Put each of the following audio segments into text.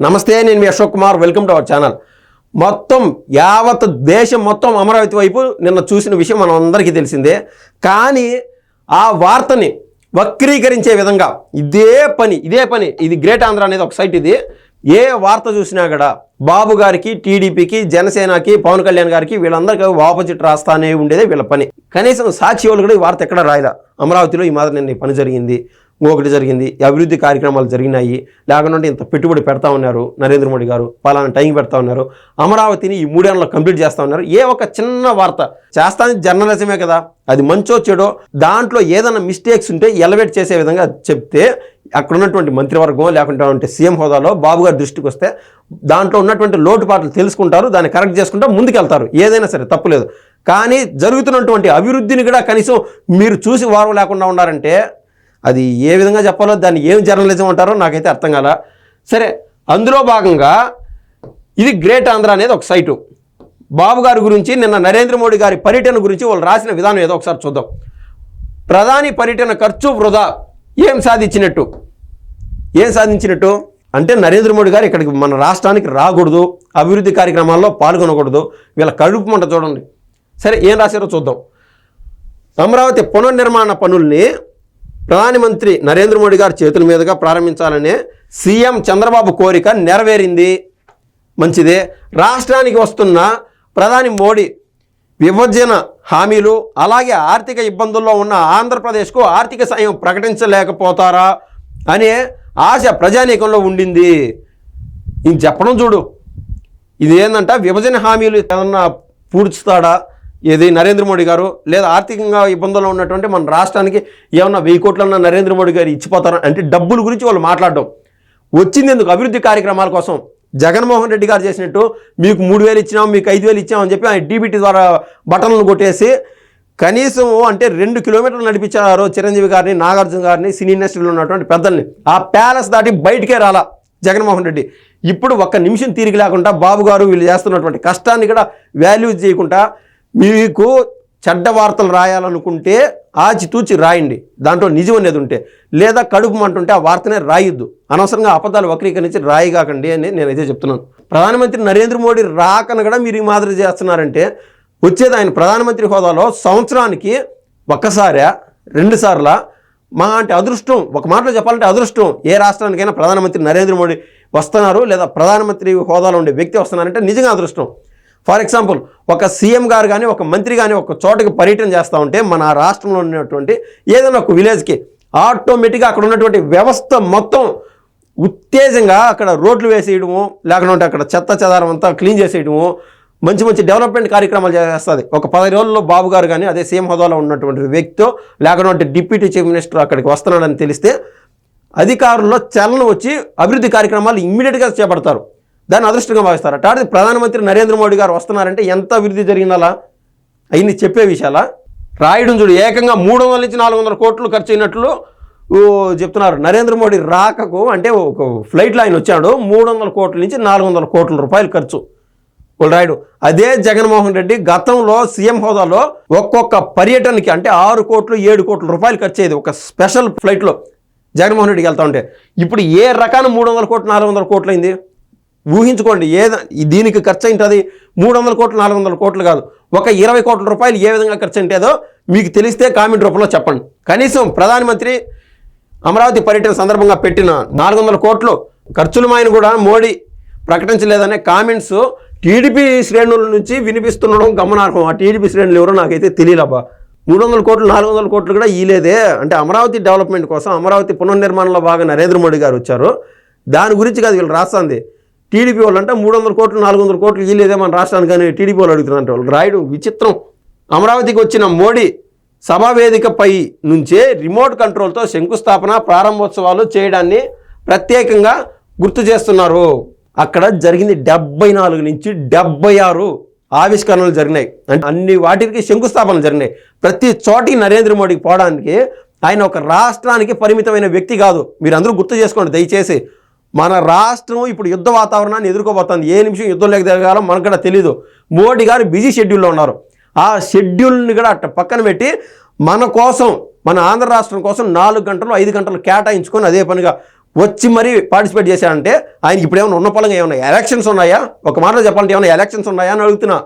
నమస్తే నేను మీ Ashok Kumar. Welcome to our channel. మొత్తం యావత్ దేశం మొత్తం అమరావతి వైపు నిన్న చూసిన విషయం మనం అందరికీ తెలిసిందే. కానీ ఆ వార్తని వక్రీకరించే విధంగా ఇదే పని ఇదే పని ఇది గ్రేట్ ఆంధ్ర అనేది ఒక సైట్ ఇది. ఏ వార్త చూసినా కూడా బాబు గారికి టీడీపీకి జనసేనకి పవన్ కళ్యాణ్ గారికి వీళ్ళందరికీ ఆపోజిట్ రాస్తానే ఉండేదే వీళ్ళ పని. కనీసం సాక్షి వాళ్ళు కూడా ఈ వార్త ఎక్కడ రాయలా? అమరావతిలో ఈ మాదిరి నిన్న పని జరిగింది. ఇంకొకటి జరిగింది. అభివృద్ధి కార్యక్రమాలు జరిగినాయి. లేకుండా ఇంత పెట్టుబడి పెడతా ఉన్నారు నరేంద్ర మోడీ గారు. పలానా టైం పెడతా ఉన్నారు. అమరావతిని ఈ మూడేళ్ళలో కంప్లీట్ చేస్తా ఉన్నారు. ఏ ఒక చిన్న వార్త. చేస్తానికి జర్నలిజమే కదా. అది మంచో చెడో. దాంట్లో ఏదైనా మిస్టేక్స్ ఉంటే ఎలవేట్ చేసే విధంగా చెప్తే అక్కడ ఉన్నటువంటి మంత్రివర్గం లేకుంటే ఉంటే సీఎం హోదాలో బాబు గారి దృష్టికి వస్తే దాంట్లో ఉన్నటువంటి లోటుపాట్లు తెలుసుకుంటారు. దాన్ని కరెక్ట్ చేసుకుంటా ముందుకెళ్తారు. ఏదైనా సరే తప్పులేదు. కానీ జరుగుతున్నటువంటి అభివృద్ధిని కూడా కనీసం మీరు చూసి వారం లేకుండా ఉన్నారంటే అది ఏ విధంగా చెప్పాలో దాన్ని ఏం జర్నలిజం అంటారో నాకైతే అర్థం కాల. సరే అందులో భాగంగా ఇది గ్రేట్ ఆంధ్ర అనేది ఒక సైటు. బాబు గారి గురించి నిన్న నరేంద్ర మోడీ గారి పర్యటన గురించి వాళ్ళు రాసిన విధానం ఏదో ఒకసారి చూద్దాం. ప్రధాని పర్యటన ఖర్చు వృధా. ఏం సాధించినట్టు? ఏం సాధించినట్టు? అంటే నరేంద్ర మోడీ గారు ఇక్కడికి మన రాష్ట్రానికి రాకూడదు అభివృద్ధి కార్యక్రమాల్లో పాల్గొనకూడదు. వీళ్ళ కడుపు మంట చూడండి. సరే ఏం రాశారో చూద్దాం. అమరావతి పునర్నిర్మాణ పనుల్ని ప్రధానమంత్రి నరేంద్ర మోడీ గారి చేతుల మీదుగా ప్రారంభించాలనే సీఎం చంద్రబాబు కోరిక నెరవేరింది. మంచిదే. రాష్ట్రానికి వస్తున్న ప్రధాని మోడీ విభజన హామీలు అలాగే ఆర్థిక ఇబ్బందుల్లో ఉన్న ఆంధ్రప్రదేశ్కు ఆర్థిక సాయం ప్రకటించలేకపోతారా అనే ఆశ ప్రజానీకంలో ఉండింది. ఇది చెప్పడం చూడు. ఇది ఏంటంటే విభజన హామీలు ఏమన్నా పూడ్చుతాడా? ఇది నరేంద్ర మోడీ గారు లేదా ఆర్థికంగా ఇబ్బందుల్లో ఉన్నటువంటి మన రాష్ట్రానికి ఏమన్నా వెయ్యి కోట్లన్నా నరేంద్ర మోడీ గారు ఇచ్చిపోతారా అంటే డబ్బుల గురించి వాళ్ళు మాట్లాడడం. వచ్చింది ఎందుకు? అభివృద్ధి కార్యక్రమాల కోసం. జగన్మోహన్ రెడ్డి గారు చేసినట్టు మీకు మూడు వేలు ఇచ్చినాం మీకు ఐదు వేలు ఇచ్చామని చెప్పి ఆయన డీబీటీ ద్వారా బటన్లు కొట్టేసి కనీసం అంటే రెండు కిలోమీటర్లు నడిపించారు చిరంజీవి గారిని నాగార్జున గారిని సినీ ఇండస్ట్రీలో ఉన్నటువంటి పెద్దల్ని. ఆ ప్యాలెస్ దాటి బయటికే రాలా జగన్మోహన్ రెడ్డి. ఇప్పుడు ఒక్క నిమిషం తీరిగి లేకుండా బాబు గారు వీళ్ళు చేస్తున్నటువంటి కష్టాన్ని కూడా వాల్యూ చేయకుండా మీకు చెడ్డ వార్తలు రాయాలనుకుంటే ఆచితూచి రాయండి. దాంట్లో నిజం అనేది ఉంటే. లేదా కడుపు మంటుంటే ఆ వార్తనే రాయొద్దు. అనవసరంగా అపదాలు వక్రీకరించి రాయిగాకండి అని నేనైతే చెప్తున్నాను. ప్రధానమంత్రి నరేంద్ర మోడీ రాకను కూడా మీరు ఈ మాదిరి చేస్తున్నారంటే వచ్చేది ఆయన ప్రధానమంత్రి హోదాలో సంవత్సరానికి ఒక్కసారా రెండుసార్లా మా అంటే అదృష్టం ఒక మాటలో చెప్పాలంటే అదృష్టం. ఏ రాష్ట్రానికైనా ప్రధానమంత్రి నరేంద్ర మోడీ వస్తున్నారు లేదా ప్రధానమంత్రి హోదాలో ఉండే వ్యక్తి వస్తున్నారంటే నిజంగా అదృష్టం. ఫర్ ఎగ్జాంపుల్ ఒక సీఎం గారు కానీ ఒక మంత్రి కానీ ఒక చోటకి పర్యటన చేస్తూ ఉంటే మన రాష్ట్రంలో ఉన్నటువంటి ఏదైనా ఒక విలేజ్కి ఆటోమేటిక్గా అక్కడ ఉన్నటువంటి వ్యవస్థ మొత్తం ఉత్తేజంగా అక్కడ రోడ్లు వేసేయడము లేకుంటే అక్కడ చెత్త చెదారం అంతా క్లీన్ చేసేయడము మంచి మంచి డెవలప్మెంట్ కార్యక్రమాలు చేస్తుంది. ఒక పది రోజుల్లో బాబు గారు కానీ అదే సీఎం హోదాలో ఉన్నటువంటి వ్యక్తితో లేకుంటే డిప్యూటీ చీఫ్ మినిస్టర్ అక్కడికి వస్తున్నాడని తెలిస్తే అధికారుల్లో చలనం వచ్చి అభివృద్ధి కార్యక్రమాలు ఇమ్మీడియట్గా చేపడతారు. దాన్ని అదృష్టంగా భావిస్తారు? అటాది ప్రధానమంత్రి నరేంద్ర మోడీ గారు వస్తున్నారంటే ఎంత అభివృద్ధి జరిగిందలా? అవన్నీ చెప్పే విషయాలా? రాయడం చూడు ఏకంగా మూడు వందల నుంచి నాలుగు వందల కోట్లు ఖర్చు అయినట్లు చెప్తున్నారు. నరేంద్ర మోడీ రాకకు అంటే ఒక ఫ్లైట్లో ఆయన వచ్చాడు మూడు వందల కోట్ల నుంచి నాలుగు వందల కోట్ల రూపాయలు ఖర్చు. వాళ్ళు రాయడు అదే జగన్మోహన్ రెడ్డి గతంలో సీఎం హోదాలో ఒక్కొక్క పర్యటనకి అంటే ఆరు కోట్లు ఏడు కోట్ల రూపాయలు ఖర్చు అయ్యేది ఒక స్పెషల్ ఫ్లైట్లో జగన్మోహన్ రెడ్డికి వెళ్తా ఉంటే. ఇప్పుడు ఏ రకాన మూడు వందల కోట్లు నాలుగు వందల కోట్లు అయింది? ఊహించుకోండి ఏ దీనికి ఖర్చు అయింటుంది మూడు వందల కోట్లు నాలుగు వందల కోట్లు కాదు. ఒక ఇరవై కోట్ల రూపాయలు ఏ విధంగా ఖర్చు అయింటేదో మీకు తెలిస్తే కామెంట్ రూపంలో చెప్పండి. కనీసం ప్రధానమంత్రి అమరావతి పర్యటన సందర్భంగా పెట్టిన నాలుగు వందల కోట్లు ఖర్చులమైన కూడా మోడీ ప్రకటించలేదనే కామెంట్స్ టీడీపీ శ్రేణుల నుంచి వినిపిస్తుండడం గమనార్హం. ఆ టీడీపీ శ్రేణులు ఎవరో నాకైతే తెలియలేబా మూడు వందల కోట్లు నాలుగు వందల కోట్లు కూడా ఈలేదే. అంటే అమరావతి డెవలప్మెంట్ కోసం అమరావతి పునర్నిర్మాణంలో బాగా నరేంద్ర మోడీ గారు వచ్చారు. దాని గురించి కాదు వీళ్ళు రాస్తుంది. టీడీపీ వాళ్ళు అంటే మూడు వందల కోట్లు నాలుగు వందల కోట్లు ఈలేదే మన రాష్ట్రానికి అని టీడీపీ వాళ్ళు అడుగుతున్నారు వాళ్ళు. రాయుడు విచిత్రం. అమరావతికి వచ్చిన మోడీ సమావేదికపై నుంచే రిమోట్ కంట్రోల్తో శంకుస్థాపన ప్రారంభోత్సవాలు చేయడాన్ని ప్రత్యేకంగా గుర్తు చేస్తున్నారు. అక్కడ జరిగింది డెబ్బై నాలుగు నుంచి డెబ్బై ఆరు ఆవిష్కరణలు జరిగినాయి. అంటే అన్ని వాటికి శంకుస్థాపనలు జరిగినాయి. ప్రతి చోటికి నరేంద్ర మోడీకి పోవడానికి ఆయన ఒక రాష్ట్రానికి పరిమితమైన వ్యక్తి కాదు. మీరు అందరూ గుర్తు చేసుకోండి దయచేసి. మన రాష్ట్రం ఇప్పుడు యుద్ధ వాతావరణాన్ని ఎదుర్కోబోతుంది. ఏ నిమిషం యుద్ధం లేక జరగాలో మనకు కూడా తెలియదు మోడీ గారు బిజీ షెడ్యూల్లో ఉన్నారు. ఆ షెడ్యూల్ని కూడా అట్ట పక్కన పెట్టి మన కోసం మన ఆంధ్ర రాష్ట్రం కోసం నాలుగు గంటలు ఐదు గంటలు కేటాయించుకొని అదే పనిగా వచ్చి మరీ పార్టిసిపేట్ చేశాడంటే ఆయన ఇప్పుడు ఏమైనా ఉన్న పొలంగా ఏమైనా ఎలక్షన్స్ ఉన్నాయా? ఒక మాటలో చెప్పాలంటే ఏమైనా ఎలక్షన్స్ ఉన్నాయా అని అడుగుతున్నా.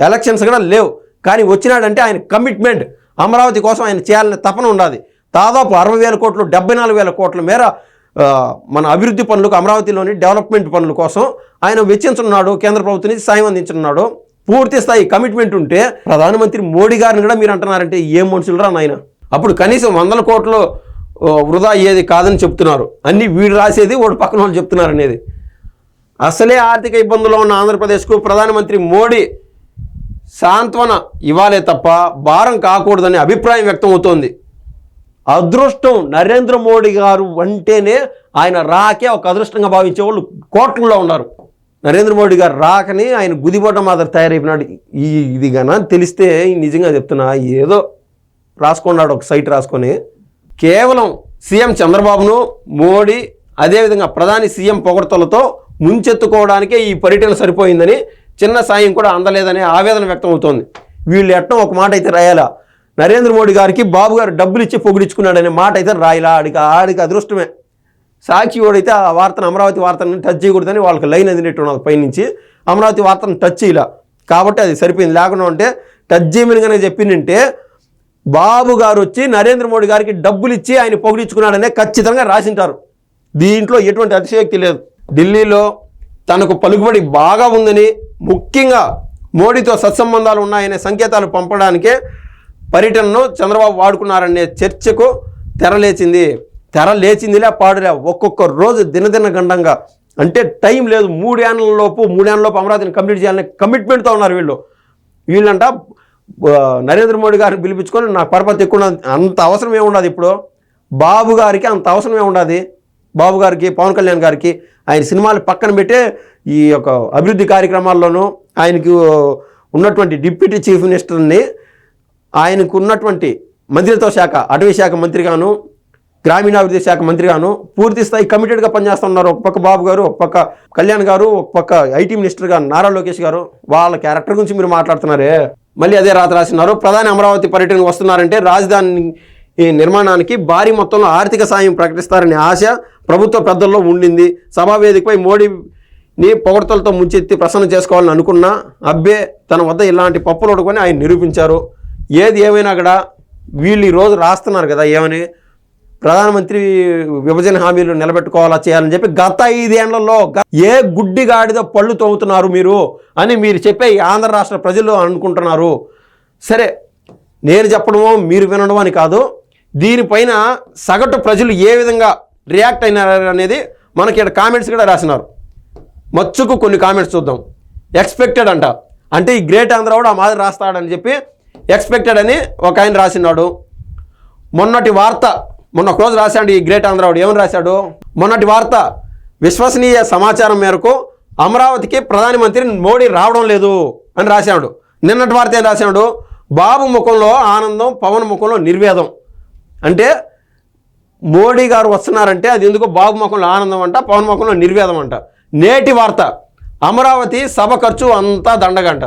ఎలక్షన్స్ కూడా లేవు. కానీ వచ్చినాడంటే ఆయన కమిట్మెంట్ అమరావతి కోసం ఆయన చేయాలనే తపన ఉండాలి. దాదాపు అరవై వేల కోట్లు డెబ్బై నాలుగు వేల కోట్ల మేర మన అభివృద్ధి పనులకు అమరావతిలోని డెవలప్మెంట్ పనుల కోసం ఆయన వెచ్చించున్నాడు కేంద్ర ప్రభుత్వం నుంచి సాయం అందించున్నాడు పూర్తి స్థాయి కమిట్మెంట్ ఉంటే ప్రధానమంత్రి మోడీ గారిని కూడా మీరు అంటున్నారంటే ఏం మనుషులు రా నాయన? అప్పుడు కనీసం వందల కోట్లు వృధా అయ్యేది కాదని చెప్తున్నారు. అన్ని వీడు రాసేది వాడు పక్కన వాళ్ళు చెప్తున్నారు అనేది. అసలే ఆర్థిక ఇబ్బందుల్లో ఉన్న ఆంధ్రప్రదేశ్కు ప్రధానమంత్రి మోడీ సాంత్వన ఇవ్వాలే తప్ప భారం కాకూడదని అభిప్రాయం వ్యక్తం అవుతోంది. అదృష్టం నరేంద్ర మోడీ గారు అంటేనే ఆయన రాకే ఒక అదృష్టంగా భావించే వాళ్ళు కోట్లలో ఉన్నారు. నరేంద్ర మోడీ గారు రాకని ఆయన గుదిబొట్ట మాదిరి తయారైపోయినాడు. ఈ ఇది గన తెలిస్తే నిజంగా చెప్తున్నా ఏదో రాసుకున్నాడు ఒక సైట్ రాసుకొని కేవలం సీఎం చంద్రబాబును మోడీ అదేవిధంగా ప్రధాని సీఎం పొగడ్తలతో ముంచెత్తుకోవడానికే ఈ పర్యటన సరిపోయిందని చిన్న సాయం కూడా అందలేదనే ఆవేదన వ్యక్తం అవుతోంది. వీళ్ళు ఎట్టం ఒక మాట అయితే రాయాలా? నరేంద్ర మోడీ గారికి బాబు గారు డబ్బులు ఇచ్చి పొగిడించుకున్నాడనే మాట అయితే రాయిలా ఆడికి ఆడికి అదృష్టమే. సాక్షి వాడైతే ఆ వార్తను అమరావతి వార్తను టచ్ చేయకూడదని వాళ్ళకి లైన్ అందినట్టు ఉన్నది పైనుంచి. అమరావతి వార్తను టచ్ చేయలా. కాబట్టి అది సరిపోయింది. లేకుండా ఉంటే టచ్ చేయమని కనుక చెప్పిందంటే బాబు గారు వచ్చి నరేంద్ర మోడీ గారికి డబ్బులు ఇచ్చి ఆయన పొగిడించుకున్నాడనే ఖచ్చితంగా రాసింటారు. దీంట్లో ఎటువంటి అతిశయోక్తి లేదు. ఢిల్లీలో తనకు పలుకుబడి బాగా ఉందని ముఖ్యంగా మోడీతో సత్సంబంధాలు ఉన్నాయనే సంకేతాలు పంపడానికే పర్యటనను చంద్రబాబు వాడుకున్నారనే చర్చకు తెరలేచింది. తెర లేచిందిలే పాడులే. ఒక్కొక్క రోజు దినదిన గండంగా. అంటే టైం లేదు. మూడేళ్ళలోపు లోపు లోపు అమరావతిని కంప్లీట్ చేయాలనే కమిట్మెంట్తో ఉన్నారు వీళ్ళు. వీళ్ళంట నరేంద్ర మోడీ గారిని పిలిపించుకొని నాకు పరపతి ఎక్కువ అంత అవసరం ఏముండదు ఇప్పుడు. బాబు గారికి అంత అవసరం ఏముండదు బాబు గారికి పవన్ కళ్యాణ్ గారికి ఆయన సినిమాలు పక్కన పెట్టే ఈ యొక్క అభివృద్ధి కార్యక్రమాల్లోనూ ఆయనకు ఉన్నటువంటి డిప్యూటీ చీఫ్ మినిస్టర్ని ఆయనకు ఉన్నటువంటి మంత్రిత్వ శాఖ అటవీ శాఖ మంత్రిగాను గ్రామీణాభివృద్ధి శాఖ మంత్రిగాను పూర్తి స్థాయి కమిటెడ్గా పనిచేస్తున్నారు. ఒక పక్క బాబు గారు ఒక పక్క కళ్యాణ్ గారు ఒక పక్క ఐటీ మినిస్టర్ గారు నారా లోకేష్ గారు వాళ్ళ క్యారెక్టర్ గురించి మీరు మాట్లాడుతున్నారే? మళ్ళీ అదే రాత రాసినారు. ప్రధాని అమరావతి పర్యటనకు వస్తున్నారంటే రాజధాని ఈ నిర్మాణానికి భారీ మొత్తంలో ఆర్థిక సాయం ప్రకటిస్తారనే ఆశ ప్రభుత్వ పెద్దల్లో ఉండింది. సభావేదికపై మోడీని పొగడతలతో ముంచెత్తి ప్రసన్న చేసుకోవాలని అనుకున్నా. అబ్బే తన వద్ద ఇలాంటి పప్పులు ఉడుకొని ఆయన నిరూపించారు. ఏది ఏమైనా కూడా వీళ్ళు ఈరోజు రాస్తున్నారు కదా ఏమని? ప్రధానమంత్రి విభజన హామీలు నిలబెట్టుకోవాలా చేయాలని చెప్పి గత ఐదేళ్ళలో ఏ గుడ్డి గాడిద పళ్ళు తోముతున్నారు మీరు అని మీరు చెప్పే ఆంధ్ర రాష్ట్ర ప్రజలు అనుకుంటున్నారు. సరే నేను చెప్పడమో మీరు వినడం అని కాదు దీనిపైన సగటు ప్రజలు ఏ విధంగా రియాక్ట్ అయినారు అనేది మనకి ఇక్కడ కామెంట్స్ కూడా రాసినారు. మచ్చుకు కొన్ని కామెంట్స్ చూద్దాం. ఎక్స్పెక్టెడ్ అంట. అంటే ఈ గ్రేట్ ఆంధ్ర కూడా ఆ మాదిరి రాస్తాడని చెప్పి ఎక్స్పెక్టెడ్ అని ఒక ఆయన రాసినాడు మొన్నటి వార్త మొన్న ఒక రోజు రాశాడు ఈ గ్రేట్ ఆంధ్రావుడు. ఏమని రాశాడు? మొన్నటి వార్త విశ్వసనీయ సమాచారం మేరకు అమరావతికి ప్రధానమంత్రి మోడీ రావడం లేదు అని రాశాడు. నిన్నటి వార్త ఏం రాశాడు? బాబు ముఖంలో ఆనందం పవన్ ముఖంలో నిర్వేదం. అంటే మోడీ గారు వస్తున్నారంటే అది ఎందుకు బాబు ముఖంలో ఆనందం అంట పవన్ ముఖంలో నిర్వేదం అంట? నేటి వార్త అమరావతి సభ ఖర్చు అంతా దండగంట.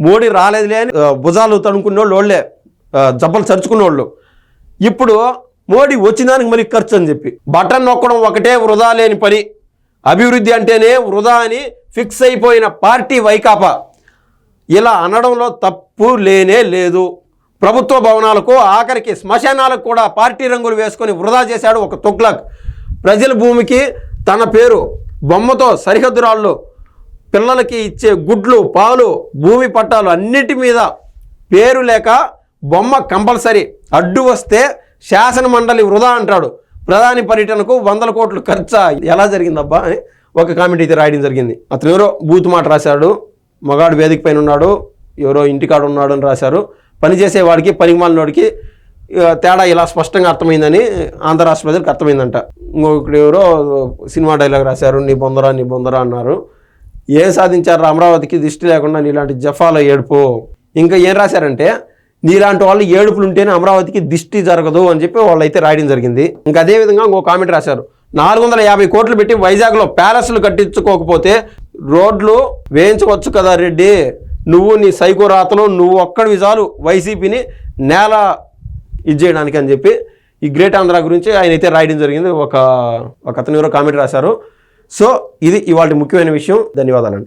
మోడీ రాలేదులే అని భుజాలు తణుకునే వాళ్ళు వాళ్ళే జబ్బలు చరుచుకునే వాళ్ళు ఇప్పుడు మోడీ వచ్చిన దానికి మరి ఖర్చు అని చెప్పి బటన్ నొక్కడం ఒకటే వృధా లేని పని అభివృద్ధి అంటేనే వృధా అని ఫిక్స్ అయిపోయిన పార్టీ వైకాపా. ఇలా అనడంలో తప్పు లేనే లేదు. ప్రభుత్వ భవనాలకు ఆఖరికి శ్మశానాలకు కూడా పార్టీ రంగులు వేసుకొని వృధా చేశాడు ఒక తుగ్లక్. ప్రజల భూమికి తన పేరు బొమ్మతో సరిహద్దు రాళ్ళు పిల్లలకి ఇచ్చే గుడ్లు పాలు భూమి పట్టాలు అన్నిటి మీద పేరు లేక బొమ్మ కంపల్సరీ. అడ్డు వస్తే శాసన మండలి వృధా అంటాడు. ప్రధాని పర్యటనకు వందల కోట్లు ఖర్చు. ఎలా జరిగిందబ్బా? అని ఒక కామెంట్ అయితే రాయడం జరిగింది. అతను ఎవరో బూత్ మాట రాశాడు. మగాడు వేదిక పైన ఉన్నాడు. ఎవరో ఇంటికాడ ఉన్నాడు అని రాశారు. పనిచేసేవాడికి పనికిమాలినోడికి తేడా ఇలా స్పష్టంగా అర్థమైందని ఆంధ్ర రాష్ట్ర ప్రజలకు అర్థమైందంట. ఇంకొకటి ఎవరో సినిమా డైలాగ్ రాశారు. నీ బొందరా నీ బొందరా అన్నారు. ఏం సాధించారు అమరావతికి దిష్టి లేకుండా నీలాంటి జఫాల ఏడుపు? ఇంకా ఏం రాశారంటే నీలాంటి వాళ్ళు ఏడుపులు ఉంటేనే అమరావతికి దిష్టి జరగదు అని చెప్పి వాళ్ళు అయితే రాయడం జరిగింది. ఇంకా అదే విధంగా ఇంకో కామెంట్ రాశారు. నాలుగు వందల యాభై కోట్లు పెట్టి వైజాగ్లో ప్యాలెస్లు కట్టించుకోకపోతే రోడ్లు వేయించవచ్చు కదా రెడ్డి? నువ్వు నీ సైకో రాతలు నువ్వు ఒక్కడివి చాలు వైసీపీని నేల ఇది చేయడానికి అని చెప్పి ఈ గ్రేట్ ఆంధ్ర గురించి ఆయన అయితే రాయడం జరిగింది. ఒక ఒక అతను ఎవరో కామెంట్ రాశారు. సో ఇది ఇవాళ ముఖ్యమైన విషయం. ధన్యవాదాలండి.